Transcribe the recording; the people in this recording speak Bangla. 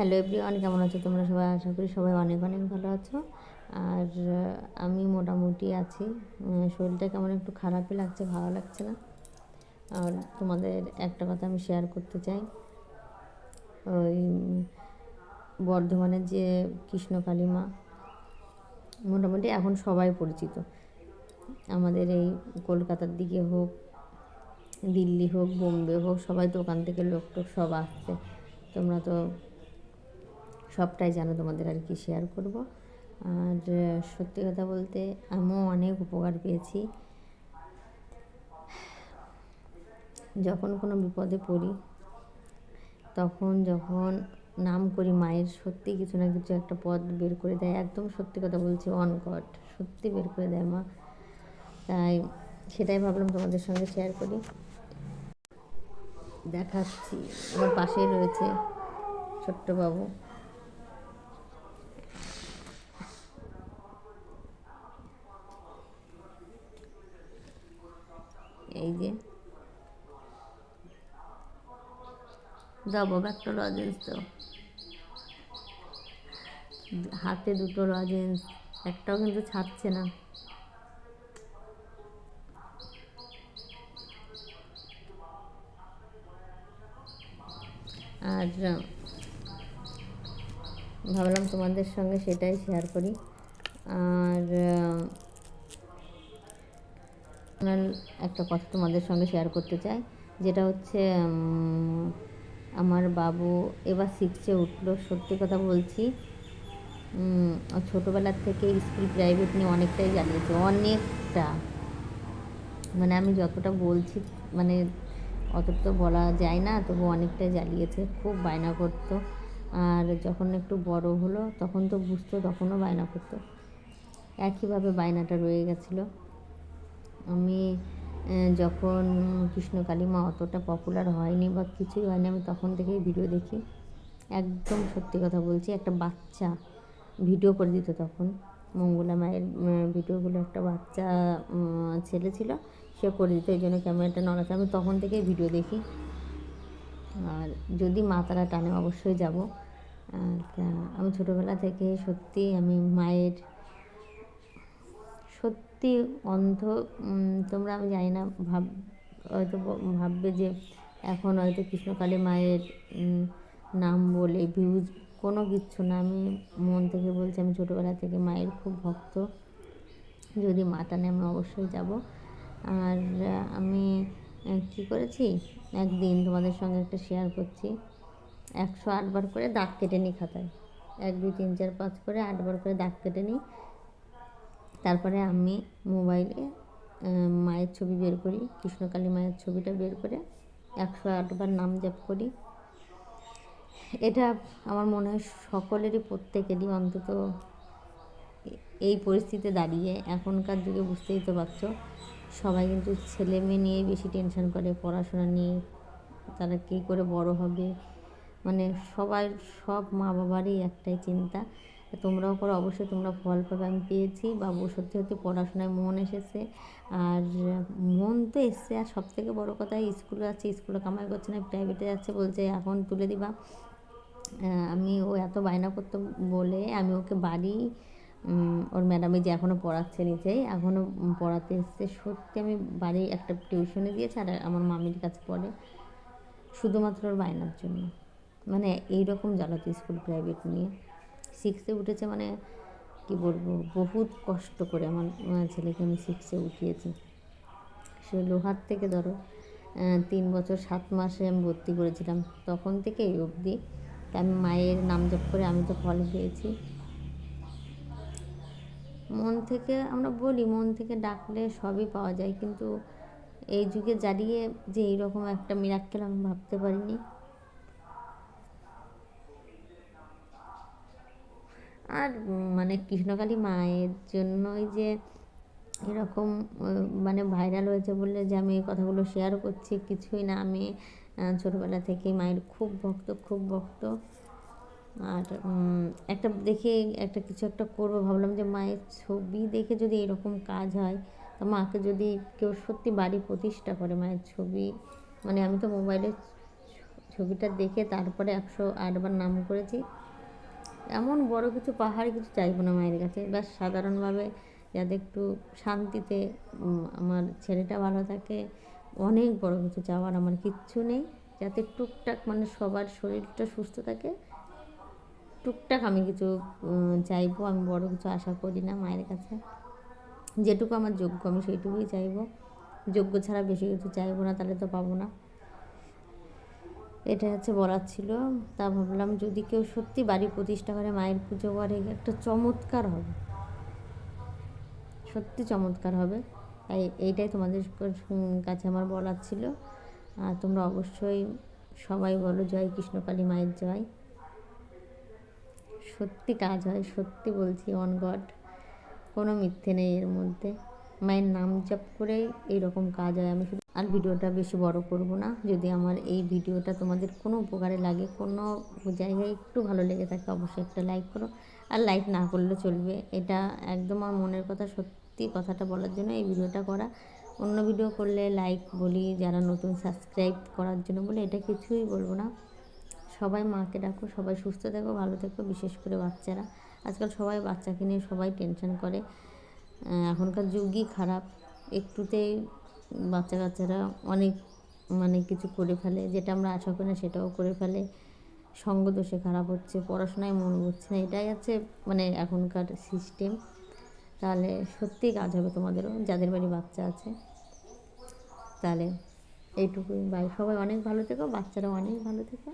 হ্যালো এভরিওয়ান কেমন আছো তোমরা সবাই? আশা করি সবাই অনেক অনেক ভালো আছো। আর আমি মোটামুটি আছি। শরীরটা কেমন একটু খারাপই লাগছে, ভালো লাগছে না। আর তোমাদের একটা কথা আমি শেয়ার করতে চাই। ওই বর্ধমানের যে কৃষ্ণকালী মা মোটামুটি এখন সবাই পরিচিত। আমাদের এই কলকাতার দিকে হোক, দিল্লি হোক, বোম্বে হোক, সবাই ওখান থেকে লোক টোক সব আসছে। তোমরা তো সবটাই জানো তোমাদের আর কি শেয়ার করব। আর সত্যি কথা বলতে আমিও অনেক উপকার পেয়েছি। যখন কোনো বিপদে পড়ি, তখন যখন নাম করি মায়ের, সত্যি কিছু না কিছু একটা পথ বের করে দেয়। একদম সত্যি কথা বলছি অন গড সত্যি বের করে দেয় মা। তাই সেটাই ভাবলাম তোমাদের সঙ্গে শেয়ার করি। দেখাচ্ছি, আমার পাশেই রয়েছে ছোট্ট বাবু। এই যে। বাবা একটা লজেন্স দাও হাতে দুটো লজেন্স একটাও কিন্তু ছাড়ছে না। আর ভাবলাম তোমাদের সঙ্গে সেটাই শেয়ার করি। আর একটা কথা তোমাদের সঙ্গে শেয়ার করতে চাই, যেটা হচ্ছে আমার বাবু এবার সিক্সে উঠল। সত্যি কথা বলছি ছোটোবেলার থেকে স্কুল প্রাইভেট নিয়ে অনেকটাই জ্বালিয়েছে অনেকটা। মানে আমি যতটা বলছি মানে অতটা তো বলা যায় না, তবু অনেকটাই জ্বালিয়েছে খুব বায়না করতো। আর যখন একটু বড় হলো, তখন তো বুঝতো, তখনও বায়না করতো। একইভাবে বায়নাটা রয়ে গেছিল। আমি যখন কৃষ্ণকালী মা অতটা পপুলার হয়নি বা কিছুই হয়নি, আমি তখন থেকেই ভিডিও দেখি। একদম সত্যি কথা বলছি, একটা বাচ্চা ভিডিও করে দিত তখন। মঙ্গলা মায়ের ভিডিওগুলো একটা বাচ্চা ছেলে ছিল, সে করে দিত, এই জন্য ক্যামেরাটা নড়াচ্ছে আমি তখন থেকেই ভিডিও দেখি। আর যদি মা তারা টানে, অবশ্যই যাব। তা, আমি ছোটোবেলা থেকে সত্যি আমি মায়ের সত্যি অন্ধ তোমরা আমি জানি না, ভাব, হয়তো ভাববে যে এখন হয়তো কৃষ্ণকালী মায়ের নাম বলে ভিউজ কোনো কিচ্ছু না। আমি মন থেকে বলছি, আমি ছোটোবেলা থেকে মায়ের খুব ভক্ত। যদি মা টানে আমি অবশ্যই যাব। আর আমি কী করেছি? একদিন তোমাদের সঙ্গে একটা শেয়ার করছি। একশো আটবার করে দাগ কেটে নিই খাতায়। এক, দুই, তিন, চার, পাঁচ করে আটবার করে দাগ কেটে নিই। তারপরে আমি মোবাইলে মায়ের ছবি বের করি, কৃষ্ণকালী মায়ের ছবিটা বের করে একশো আটবার নাম জপ করি। এটা আমার মনে হয় সকলেরই, প্রত্যেকেরই অন্তত এই পরিস্থিতিতে দাঁড়িয়ে এখনকার যুগে বুঝতেই তো পারছ, সবাই কিন্তু ছেলে মেয়ে নিয়েই বেশি টেনশন করে, পড়াশোনা নিয়ে, তারা কী করে বড় হবে? মানে সবাই সব মা বাবারই একটাই চিন্তা। তোমরাও করো। অবশ্যই তোমরা ফল পাবে। আমি পেয়েছি বাবু। সত্যি সত্যি পড়াশোনায় মন এসেছে। আর মন তো এসছে। আর সব থেকে বড়ো কথা স্কুলে আছে স্কুলে কামাই করছে না প্রাইভেটে যাচ্ছে বলছে, এখন তুলে দিবা। আমি ও এত বায়না করতো বলে আমি ওকে বাড়ি ওর ম্যাডামে যে এখনও পড়াচ্ছে নিজেই এখনও পড়াতে এসছে। সত্যি আমি বাড়ি একটা টিউশনে দিয়েছি আর আমার মামির কাছে পড়ে। শুধুমাত্র ওর বায়নার জন্য। মানে এইরকম জ্বালাতো স্কুল প্রাইভেট নিয়ে। সিক্সে উঠেছে মানে কি বলব, বহুত কষ্ট করে আমার ছেলেকে আমি সিক্সে উঠিয়েছি। সে লোহার থেকে ধরো তিন বছর সাত মাসে আমি ভর্তি করেছিলাম। তখন থেকে এই অবধি আমি মায়ের নাম জপ করে আমি তো ফল পেয়েছি মন থেকে আমরা বলি, মন থেকে ডাকলে সবই পাওয়া যায়, কিন্তু এই যুগে দাঁড়িয়ে যে এইরকম একটা মিরাক্কেল আমি ভাবতে পারিনি। আর মানে কৃষ্ণকালী মায়ের জন্যই যে এরকম মানে ভাইরাল হয়েছে বললে যে আমি এই কথাগুলো শেয়ার করছি, কিছুই না। আমি ছোটোবেলা থেকেই মায়ের খুব ভক্ত খুব ভক্ত। আর একটা দেখে একটা কিছু একটা করব, ভাবলাম যে মায়ের ছবি দেখে যদি এরকম কাজ হয়, তো মাকে যদি কেউ সত্যি বাড়ি প্রতিষ্ঠা করে মায়ের ছবি মানে আমি তো মোবাইলে ছবিটা দেখে তারপরে একশো আটবার নাম করেছি। এমন বড় কিছু পাহাড় কিছু চাইব না মায়ের কাছে। ব্যাস সাধারণভাবে যাতে একটু শান্তিতে আমার ছেলেটা ভালো থাকে, অনেক বড় কিছু চাওয়ার আমার কিচ্ছু নেই। যাতে টুকটাক মানে সবার শরীরটা সুস্থ থাকে, টুকটাক আমি কিছু চাইব, আমি বড় কিছু আশা করি না মায়ের কাছে। যেটুকু আমার যোগ্য আমি সেইটুকুই চাইব। যোগ্য ছাড়া বেশি কিছু চাইব না, তাহলে তো পাবো না। এটা হচ্ছে বলার ছিল। তা ভাবলাম যদি কেউ সত্যি বাড়ি প্রতিষ্ঠা করে, মায়ের পুজো করে, একটা চমৎকার হবে। সত্যি চমৎকার হবে। তাই এইটাই তোমাদের কাছে আমার বলার ছিল। আর তোমরা অবশ্যই সবাই বলো, জয় কৃষ্ণকালী মায়ের জয়। সত্যি কাজ হয়, সত্যি বলছি অন গড কোনো মিথ্যে নেই এর মধ্যে। মায়ের নাম জপ করেই এইরকম কাজ হয়। আমি শুধু আর ভিডিওটা বেশি বড় করব না। যদি আমার এই ভিডিওটা তোমাদের কোনো উপকারে লাগে, কোনো জায়গায় একটু ভালো লেগে থাকে, অবশ্যই একটা লাইক করো। আর লাইক না করলে চলবে। এটা একদম আমার মনের কথা, সত্যি কথাটা বলার জন্য এই ভিডিওটা করা। অন্য ভিডিও করলে লাইক বলি, যারা নতুন সাবস্ক্রাইব করার জন্য বলে, এটা কিছুই বলব না। সবাই মাকে ডাকো, সবাই সুস্থ থেকো, ভালো থেকো, বিশেষ করে বাচ্চারা। আজকাল সবাই বাচ্চাকে নিয়ে সবাই টেনশন করে। এখনকার যুগই খারাপ। একটুতেই বাচ্চা কাচ্চারা অনেক মানে কিছু করে ফেলে, যেটা আমরা আশা করি না সেটাও করে ফেলে। সঙ্গ দোষে খারাপ হচ্ছে, পড়াশোনায় মন বসছে না, এটাই হচ্ছে মানে এখনকার সিস্টেম তাহলে সত্যিই কাজ হবে তোমাদেরও, যাদের বাড়ি বাচ্চা আছে। তাহলে এইটুকুই। বাই, সবাই অনেক ভালো থেকো, বাচ্চারাও অনেক ভালো থেকো।